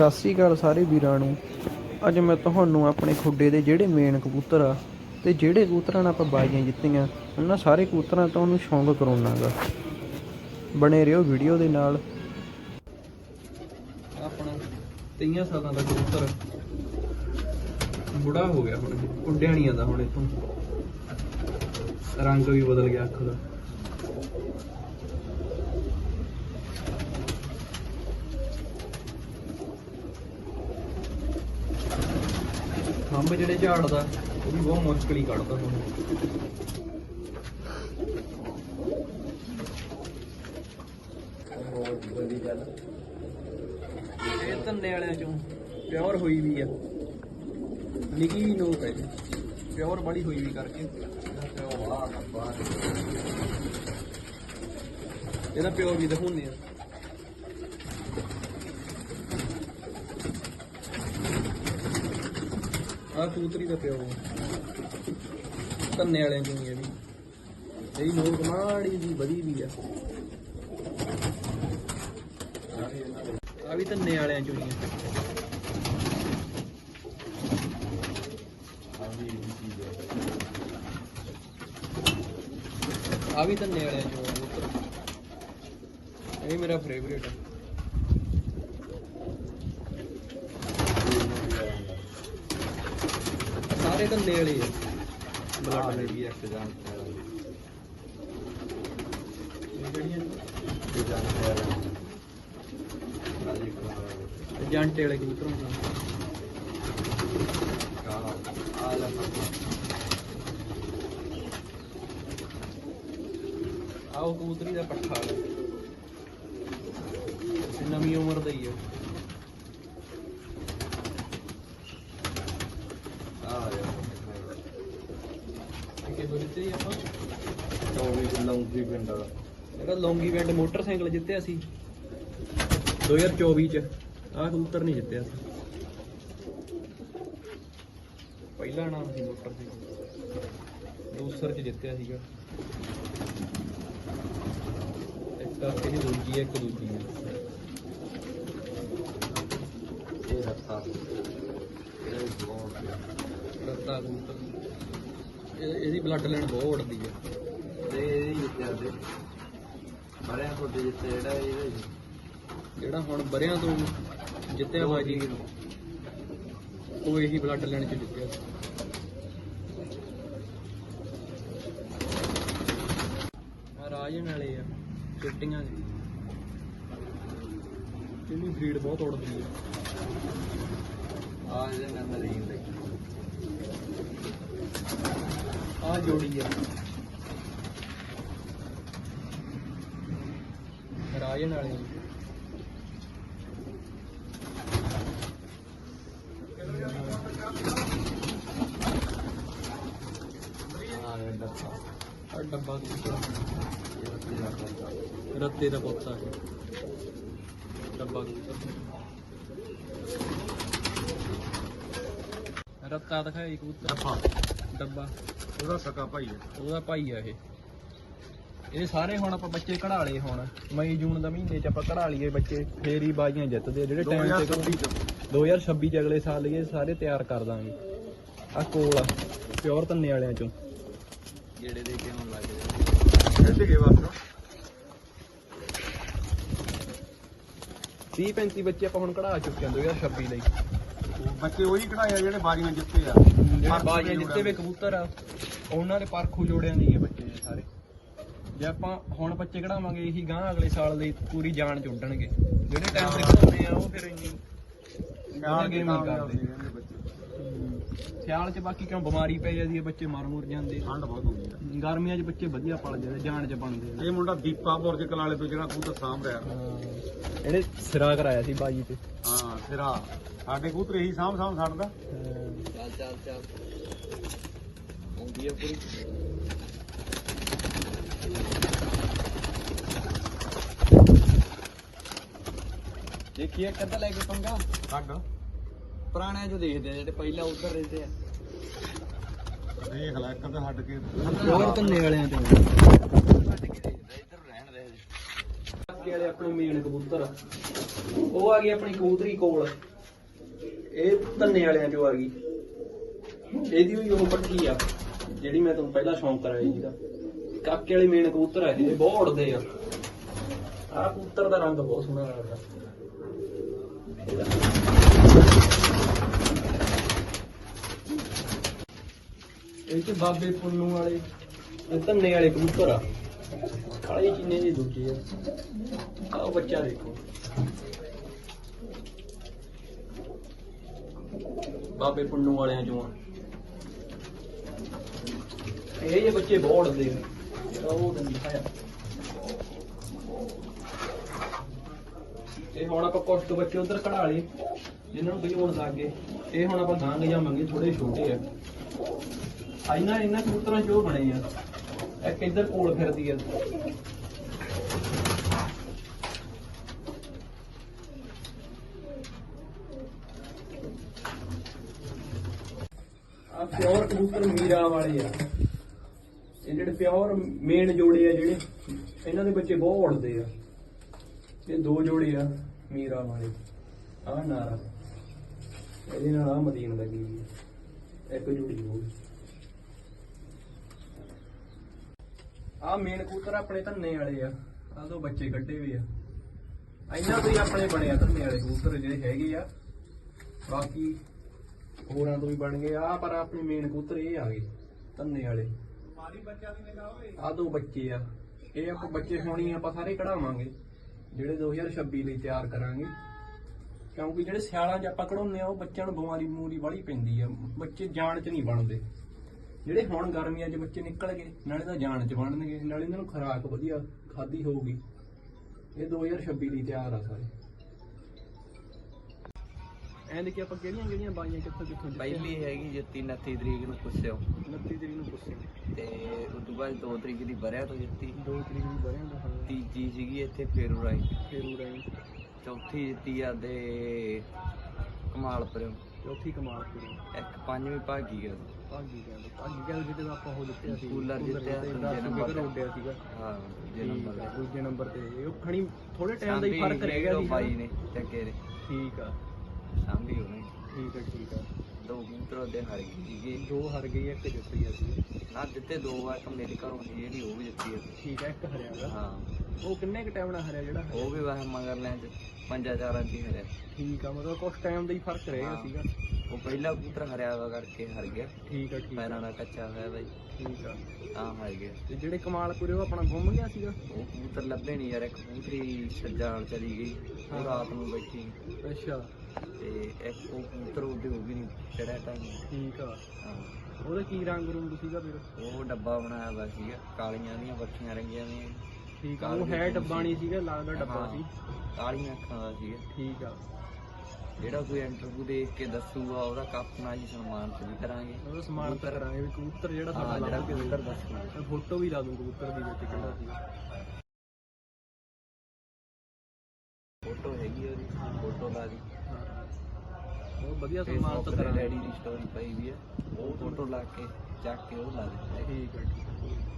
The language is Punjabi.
ਸਤਿ ਸ੍ਰੀ ਅਕਾਲ ਸਾਰੇ ਵੀਰਾਂ ਨੂੰ। ਅੱਜ ਮੈਂ ਤੁਹਾਨੂੰ ਆਪਣੇ ਖੁੱਡੇ ਦੇ ਜਿਹੜੇ ਮੇਨ ਕਬੂਤਰ ਆ ਤੇ ਜਿਹੜੇ ਕਬੂਤਰਾਂ ਨਾਲ ਆਪਾਂ ਬਾਜ਼ੀਆਂ ਜਿੱਤੀਆਂ, ਉਹਨਾਂ ਸਾਰੇ ਕਬੂਤਰਾਂ ਤੋਂ ਉਹਨੂੰ ਸ਼ੌਂਕ ਕਰਾਉਣਾਗਾ। ਬਣੇ ਰਹੋ ਵੀਡੀਓ ਦੇ ਨਾਲ। ਆਪਣਾ 23 ਸਾਲਾਂ ਦਾ ਕਬੂਤਰ। ਬੁੜਾ ਹੋ ਗਿਆ ਹੁਣ ਉੱਡਿਆਣੀਆਂ ਦਾ ਹੁਣ ਇਥੋਂ। ਰੰਗ ਵੀ ਬਦਲ ਗਿਆ ਅੱਖ ਦਾ। ਖੰਭ ਜਿਹੜੇ ਝਾੜ ਦਾ ਉਹ ਵੀ ਬਹੁਤ ਮੁਸ਼ਕਲ ਹੀ ਕੱਢਦਾ ਹੁਣ ਇਹ ਧੰਨੇ ਵਾਲਿਆਂ ਚੋਂ ਪਿਓਰ ਹੋਈ ਵੀ ਆ। ਨਿੱਕੀ ਵੀ ਨੋਕ ਹੈ ਪਿਓਰ ਬੜੀ ਹੋਈ ਵੀ ਕਰਕੇ। ਇਹਦਾ ਪਿਓ ਵੀ ਦਿਖਾਉਂਦੇ ਆ। ਆ ਕਬੂਤਰੀ ਦਾ ਪਿਓ ਧੰਨੇ ਵਾਲਿਆਂ ਚੋਂ ਹੀ ਇਹ ਵੀ ਇਹਦੀ ਨੋਕ ਮਾੜੀ ਜੀ ਵਧੀ ਵੀ ਆ। ਆ ਵੀ ਧੰਨੇ ਵਾਲਿਆਂ ਚੋਂ ਹੀ ਆ। ਆ ਵੀ ਧੰਨੇ ਵਾਲਿਆਂ ਚੋਂ ਆ, ਕਬੂਤਰ। ਇਹ ਮੇਰਾ ਫੇਵਰੇਟ ਹੈ ਸਾਰੇ ਧੰਨੇ ਵਾਲੇ ਆ। ਬਲੱਡ ਦੇ ਵੀ ਇੱਕ ਜਾਨ ਜਾਂਟੇ ਵਾਲੇ ਕਬੂਤਰ ਹੁੰਦੇ ਆਓ ਕਬੂਤਰੀ ਦਾ ਪੱਠਾ। ਹੈ ਨਵੀਂ ਉਮਰ ਦਾ ਹੀ ਹੈ ਕਿ ਬੁਰਤੇ ਹੀ ਆਪਾਂ ਇਹਦਾ ਲੌਂਗੀ ਵੈਂਡ ਮੋਟਰਸਾਈਕਲ ਜਿੱਤਿਆ ਸੀ। 2024 ਚ। ਆਹ ਕਬੂਤਰ ਨਹੀਂ ਜਿੱਤਿਆ ਸੀ। ਪਹਿਲਾ ਨਾਮ ਸੀ ਮੋਟਰਸਾਈਕਲ। ਦੂਸਰ ਚ ਜਿੱਤਿਆ ਸੀਗਾ। ਇੱਕ ਤਾਂ ਇਹ ਦੂਜੀ ਹੈ, ਇੱਕ ਦੂਜੀ ਹੈ। ਰੱਤਾ। ਕਬੂਤਰ। ਇਹ- ਇਹਦੀ ਬਲੱਡ ਲਾਈਨ ਬਹੁਤ ਉੱਡਦੀ ਹੈ। ਜਿਹੜਾ ਹੁਣ ਬਰਿਆਂ ਤੋਂ ਜਿੱਤਿਆ ਬਾਜੀ ਉਹ ਇਹੀ ਬਲੱਡ ਲੈਣ ਚ ਜਿੱਤਿਆ ਆ ਰਾਜਨ ਵਾਲੇ ਆ ਚਿੱਟੀਆਂ ਦੇ ਇਹਦੀ ਬਰੀਡ ਬਹੁਤ ਉੜਦੀ ਹੈ ਆ ਜੋੜੀ ਆ। ਰਾਜਨ ਵਾਲੇ ਆ ਡੱਬਾ। ਕਿੱਥੇ ਰੱਤੇ ਦਾ ਪੁੱਤ ਆ। ਇਹ। ਡੱਬਾ ਕਿੱਥੇ ਰੱਤਾ ਦਿਖਾਈ ਕਬੂਤਰ। ਡੱਬਾ। ਉਹਦਾ ਸਕਾ ਭਾਈ ਹੈ। ਉਹਦਾ ਭਾਈ ਆ ਇਹ। ਇਹ ਸਾਰੇ ਹੁਣ ਆਪਾਂ ਬੱਚੇ ਕਢਾ ਲਏ ਹੁਣ ਮਈ ਜੂਨ ਦਾ ਮਹੀਨੇ ਚ ਆਪਾਂ ਕਢਾ ਲਈਏ ਬੱਚੇ ਫੇਰ ਹੀ ਬਾਜ਼ੀਆਂ ਜਿੱਤਦੇ ਆ ਜਿਹੜੇ ਟਾਈਮ ਤੇ 2026 ਚ। 2026 ਚ ਅਗਲੇ ਸਾਲ ਇਹ ਸਾਰੇ ਤਿਆਰ ਕਰ ਦਾਂਗੇ। ਆ ਕੋਲ ਆ ਪਿਓਰ ਧੰਨੇ ਵਾਲਿਆਂ ਚੋਂ। ਜਿਹੜੇ ਦੇ ਕੇ ਹੁਣ ਲੱਗ ਖੇਡ ਗਏ ਬਸ 30 35 ਬੱਚੇ ਆਪਾਂ ਹੁਣ ਕਢਾ ਚੁੱਕੇ ਹਾਂ 2026 ਲਈ। ਬੱਚੇ ਉਹੀ ਕਢਾਏ ਆ ਜਿਹੜੇ ਬਾਜ਼ੀਆਂ ਜਿੱਤੇ ਆ। ਜਿਹੜੇ ਬਾਜ਼ੀਆਂ ਜਿੱਤੇ ਵੇ ਕਬੂਤਰ ਆ ਉਹਨਾਂ ਦੇ ਪਰਖੂ ਜੋੜਿਆਂ ਨਹੀਂ ਹੈ ਬੱਚੇ ਸਾਰੇ। ਜੇ ਆਪਾਂ ਹੁਣ ਬੱਚੇ ਕਢਾਵਾਂਗੇ ਇਹੀ ਗਾਂ ਅਗਲੇ ਸਾਲ ਲਈ ਪੂਰੀ ਜਾਨ ਚ ਉੱਡਣਗੇ। ਜਿਹੜੇ ਟਾਈਮ ਤੇ ਕਢਾਉਂਦੇ ਆ ਉਹ ਫਿਰ ਇੰਨੀ ਨਾਲ ਗੇਮ ਨਹੀਂ ਕਰਦੇ। ਸਿਆਲ ਚ ਬਾਕੀ ਕਿਉਂ ਬਿਮਾਰੀ ਪੈ ਜਾਂਦੀ ਹੈ ਬੱਚੇ ਮਰ ਮੁਰ ਜਾਂਦੇ। ਠੰਡ ਬਹੁਤ ਹੋ ਗਈ ਆ। ਗਰਮੀਆਂ 'ਚ ਬੱਚੇ ਵਧੀਆ ਪਲ ਜਾਂਦੇ ਜਾਨ 'ਚ ਬਣਦੇ ਆ। ਇਹ ਮੁੰਡਾ ਦੀਪਾ ਬੁਰਜ ਕਲਾਲੇ ਤੋਂ ਜਿਹੜਾ ਕਬੂਤਰ ਸਾਂਭ ਰਿਹਾ। ਇਹਨੇ ਸਿਰਾ ਕਰਾਇਆ ਸੀ ਬਾਜੀ ਤੇ। ਹਾਂ ਸਿਰਾ। ਸਾਡੇ ਕਬੂਤਰ ਇਹੀ ਸਾਂਭ ਸਾਂਭ ਛੱਡਦਾ ਚੱਲ ਚੱਲ ਚੱਲ। ਆਉਂਦੀ ਆ ਪੂਰੀ। ਦੇਖੀਏ ਕਦਾਂ ਲੈ ਕੇ ਪੰਗਾ। ਛੱਡ ਪੁਰਾਣਿਆਂ ਜੋ ਦੇਖਦੇ ਆ ਜਿਹੜੇ ਪਹਿਲਾਂ ਉਧਰ ਰਹਿੰਦੇ ਆ। ਦੇਖ ਲੈ ਇੱਕ ਤਾਂ ਹੱਟ ਕੇ। ਹੋਰ ਧੰਨੇ ਵਾਲਿਆਂ ਚੋਂ ਵਾਲੇ ਆਪਣੇ ਮੇਨ ਕਬੂਤਰ ਉਹ ਆ ਗਈ ਆਪਣੀ ਕਬੂਤਰੀ ਕੋਲ। ਇਹ ਧੰਨੇ ਵਾਲਿਆਂ ਚੋਂ ਆ ਗਈ। ਇਹਦੀ ਵੀ ਉਹ ਪੱਠੀ ਆ ਜਿਹੜੀ ਮੈਂ ਤੁਹਾਨੂੰ ਪਹਿਲਾਂ ਸ਼ੌਂਕ ਕਰਾਇਆ ਜੀ ਦਾ ਕਾਕੇ ਵਾਲੇ ਮੇਨ ਕਬੂਤਰ ਆ ਇਹ ਬਹੁਤ ਉੜਦੇ ਆ। ਆਹ ਕਬੂਤਰ ਦਾ ਰੰਗ ਬਹੁਤ ਸੋਹਣਾ ਲੱਗਦਾ। ਇਹ ਤੇ ਬਾਬੇ ਪੁੰਨੂ ਵਾਲੇ। ਇਹ ਧੰਨੇ ਵਾਲੇ ਕਬੂਤਰ ਆ। ਕਾਲੇ ਚੀਨੇ ਦੇ ਦੂਜੇ ਆ? ਆਹ ਬੱਚਾ ਦੇਖੋ। ਬਾਬੇ ਪੁੰਨੂ ਵਾਲਿਆਂ ਚੋਂ ਆ। ਇਹ ਜੇ ਬੱਚੇ ਬਹੁਤ ਜਿਹੜਾ ਉਹ ਤਾਂ ਦਿਖਾਇਆ। ਤੇ ਹੁਣ ਆਪਾਂ ਕੁਛ ਤੋਂ ਬੱਚੇ ਉਧਰ ਕਢਾ ਲਏ, ਜਿਨ੍ਹਾਂ ਨੂੰ ਭਜਾਉਣ ਲੱਗ ਗਏ। ਇਹ ਹੁਣ ਆਪਾਂ ਗਾਂਗ ਮੰਗੇ ਥੋੜੇ ਛੋਟੇ ਆ। ਆ ਇਹਨਾਂ ਇਹਨਾਂ ਕਬੂਤਰਾਂ ਚੋਂ ਬਣੇ ਆ। ਇੱਕ ਇੱਧਰ ਕੋਲ ਫਿਰਦੀ ਆ। ਆ ਪਿਓਰ ਕਬੂਤਰ ਮੀਰਾ ਵਾਲੇ ਆ। ਇਹ ਜਿਹੜੇ ਪਿਓਰ ਮੇਨ ਜੋੜੇ ਆ ਜਿਹੜੇ, ਇਹਨਾਂ ਦੇ ਬੱਚੇ ਬਹੁਤ ਉੜਦੇ ਆ। ਇਹ ਦੋ ਜੋੜੇ ਆ ਮੀਰਾ ਵਾਲੇ। ਆ ਨਾਰਾ। ਇਹਦੇ ਨਾਲ ਆ ਮਦੀਨ ਲੱਗੀ ਹੋਈ ਇੱਕ ਜੋੜੀ ਹੋਰ ਆ ਮੇਨ ਕਬੂਤਰ ਆਪਣੇ ਧੰਨੇ ਵਾਲੇ ਆ। ਆ ਦੋ ਬੱਚੇ ਕੱਢੇ ਵੀ ਆ। ਇਹਨਾਂ ਤੋਂ ਹੀ ਆਪਣੇ ਬਣੇ ਆ ਧੰਨੇ ਵਾਲੇ ਕਬੂਤਰ ਜਿਹੜੇ ਹੈਗੇ ਆ। ਬਾਕੀ ਹੋਰਾਂ ਤੋਂ ਵੀ ਬਣ ਗਏ ਆ। ਪਰ ਆਪਣੇ ਮੇਨ ਕਬੂਤਰ ਇਹ ਆ ਗਏ ਧੰਨੇ ਵਾਲੇ। ਆ ਦੋ ਬੱਚੇ ਆ। ਇਹ ਆਪਾਂ ਬੱਚੇ ਹੋਣੀ ਆਪਾਂ ਸਾਰੇ ਕਢਾਵਾਂਗੇ। ਜਿਹੜੇ 2026 ਲਈ ਤਿਆਰ ਕਰਾਂਗੇ। ਕਿਉਂਕਿ ਜਿਹੜੇ ਸਿਆਲਾਂ 'ਚ ਆਪਾਂ ਕਢਾਉਂਦੇ ਆ ਉਹ ਬੱਚਿਆਂ ਨੂੰ ਬਿਮਾਰੀ ਬਮੂਰੀ ਵਾਲੀ ਪੈਂਦੀ ਆ। ਬੱਚੇ ਜਾਣ 'ਚ ਨਹੀਂ ਬਣਦੇ। ਜਿਹੜੇ ਹੁਣ ਗਰਮੀਆਂ 'ਚ ਬੱਚੇ ਨਿਕਲ ਗਏ, ਨਾਲੇ ਤਾਂ ਜਾਣ 'ਚ ਬਣਨਗੇ, ਨਾਲੇ ਇਹਨਾਂ ਨੂੰ ਖੁਰਾਕ ਵਧੀਆ ਖਾਦੀ ਹੋਊਗੀ। ਇਹ 2026 ਲਈ ਤਿਆਰ ਆ ਸਾਰੇ। ਐਂ ਦੇਖੀ ਆਪਾਂ ਕਿਹੜੀਆਂ ਕਿਹੜੀਆਂ ਬਾਈਆਂ ਕਿੱਥੋਂ ਕਿੱਥੋਂ ਪਹਿਲੀ ਹੈਗੀ ਜੱਤੀ 29 ਤਰੀਕ ਨੂੰ ਪੁੱਛਿਓ। 29 ਤਰੀਕ ਨੂੰ ਪੁੱਛੇ ਤੇ ਉਸ ਤੋਂ ਬਾਅਦ 2 ਤਰੀਕ ਦੀ ਬਰਿਆ ਤੋਂ ਜੱਤੀ। 2 ਤਰੀਕ ਨੂੰ ਬਰਿਆਂ ਦਾ ਹਾਂ। ਤੀਜੀ ਸੀਗੀ ਇੱਥੇ ਫੇਰੂ ਰਾਈ ਫੇਰ ਚੌਥੀ ਜਿੱਤੀ ਆ ਦੇ ਕਮਾਲਪੁਰ ਚੌਥੀ ਕਮਾਲ ਪੂਰੀ ਇੱਕ ਪੰਜਵੀਂ ਭਾਗੀ ਆ। ਭਾਗੀ ਕਹਿੰਦੇ ਭਾਗੀ ਜਿਹਦੇ ਦਾ ਆਪਾਂ ਉਹ ਜਿੱਤਿਆ ਸੀ। ਕੂਲਰ ਜਿੱਤਿਆ, ਦੂਜੇ ਦੂਜੇ ਨੰਬਰ ਤੇ। ਉੱਡਿਆ ਸੀਗਾ। ਹਾਂ ਜੇ ਠੀਕ ਨੰਬਰ ਆ, ਦੂਜੇ ਨੰਬਰ ਤੇ। ਉਹ ਖਣੀ ਥੋੜੇ ਟਾਈਮ ਦਾ ਹੀ ਫ਼ਰਕ ਰਹਿ ਗਿਆ ਸੀ ਬਾਈ ਨੇ ਚੱਕੇ ਦੇ। ਠੀਕ ਆ। ਸਾਂਭੀ ਹੋਣੀ ਠੀਕ ਆ ਠੀਕ ਆ ਦੋ ਕਬੂਤਰ ਦੇ ਹਰ ਗਈ ਸੀਗੀ। ਦੋ ਹਰ ਗਈ ਇੱਕ ਜਿੱਤ ਗਿਆ ਸੀ। ਨਾ ਦਿੱਤੇ ਦੋ ਵਾਰ ਤਾਂ ਮੇਰੇ ਘਰੋਂ ਸੀ ਜਿਹੜੀ ਉਹ ਵੀ ਜਿੱਤੀ ਆ। ਠੀਕ ਆ ਇੱਕ ਹਰਿਆ ਗਾ। ਹਾਂ। ਉਹ ਕਿੰਨੇ ਕ ਟਾਈਮ ਨਾਲ ਹਰਿਆ ਜਿਹੜਾ ਉਹ ਵੀ ਵਾਹ ਮਗਰ ਲੈਂ ਚ ਪੰਜਾਂ ਚਾਰਾਂ ਦੀ ਹਰਿਆ। ਠੀਕ ਆ ਮਤਲਬ ਕੁਝ ਟਾਈਮ ਦਾ ਹੀ ਫ਼ਰਕ ਰਹਿ ਗਿਆ ਹਾਂ। ਸੀਗਾ। ਉਹ ਪਹਿਲਾ ਕਬੂਤਰ ਹਰਿਆ ਵਾ ਕਰਕੇ ਹਰ ਗਿਆ। ਠੀਕ ਆ ਠੀਕ ਆ। ਪੈਰਾਂ ਦਾ ਕੱਚਾ ਹੋਇਆ ਬਾਈ। ਠੀਕ ਆ। ਤਾਂ ਹਰ ਗਿਆ। ਤੇ ਜਿਹੜੇ ਕਮਾਲਪੁਰੇ ਉਹ ਆਪਣਾ ਗੁੰਮ ਗਿਆ ਸੀਗਾ? ਉਹ ਕਬੂਤਰ ਲੱਭੇ ਨਹੀਂ ਯਾਰ ਇੱਕ ਕਬੂਤਰੀ ਛੱਜਾਲ ਚਲੀ ਗਈ। ਉਹ ਰਾਤ ਨੂੰ ਬੈਠੀ। ਅੱਛਾ। ਤੇ ਇੱਕ ਉਹ ਕਬੂਤਰ ਉਹਦੇ ਉਹ ਵੀ ਨਹੀਂ ਚੜਿਆ ਟਾਈਮ ਠੀਕ ਆ। ਹਾਂ। ਉਹਦਾ ਕੀ ਰੰਗ ਰੂੰਗ ਸੀਗਾ ਫਿਰ? ਉਹ ਡੱਬਾ ਬਣਾਇਆ ਵਾ ਸੀਗਾ ਕਾਲੀਆਂ ਦੀਆਂ ਬੱਖੀਆਂ ਰੰਗੀਆਂ ਦੀਆਂ। ਠੀਕ ਆ ਉਹ ਹੈ ਡੱਬਾ ਨਹੀਂ ਸੀਗਾ। ਲੱਗਦਾ ਡੱਬਾ ਹਾਂ, ਸੀ। ਕਾਲੀਆਂ ਅੱਖਾਂ ਦਾ ਸੀਗਾ। ਠੀਕ ਆ। ਜਿਹੜਾ ਕੋਈ ਇੰਟਰਵਿਊ ਦੇਖ ਕੇ ਦੱਸੂਗਾ ਉਹਦਾ ਨਾਲ ਹੀ ਸਨਮਾਨ ਵੀ ਕਰਾਂਗੇ। ਉਹਦਾ ਸਮਾਨ ਤਾਂ ਕਰਾਂਗੇ ਵੀ ਕਬੂਤਰ ਜਿਹੜਾ ਸਾਡਾ ਹਾਂ ਜਿਹੜਾ ਕਬੂਤਰ ਦੱਸੂਗਾ। ਮੈਂ ਫੋਟੋ ਵੀ ਲਾ ਦੂੰ ਕਬੂਤਰ ਦੀ ਵਿੱਚ ਕਿਹੜਾ ਸੀ। ਫੋਟੋ ਹੈਗੀ ਆ ਉਹਦੀ। ਫੋਟੋ ਲਾ ਦੀ ਬਹੁਤ ਵਧੀਆ ਸਨਮਾਨ ਤਾਂ ਕਰਾਂਗੇ ਡੈਡੀ ਦੀ ਸਟੋਰੀ ਪਈ ਵੀ ਆ ਉਹ ਫੋਟੋ ਲਾ ਕੇ ਚੱਕ ਕੇ ਉਹ ਲਾ ਦਿੱਤਾ। ਠੀਕ ਹੈ ਠੀਕ ਹੈ।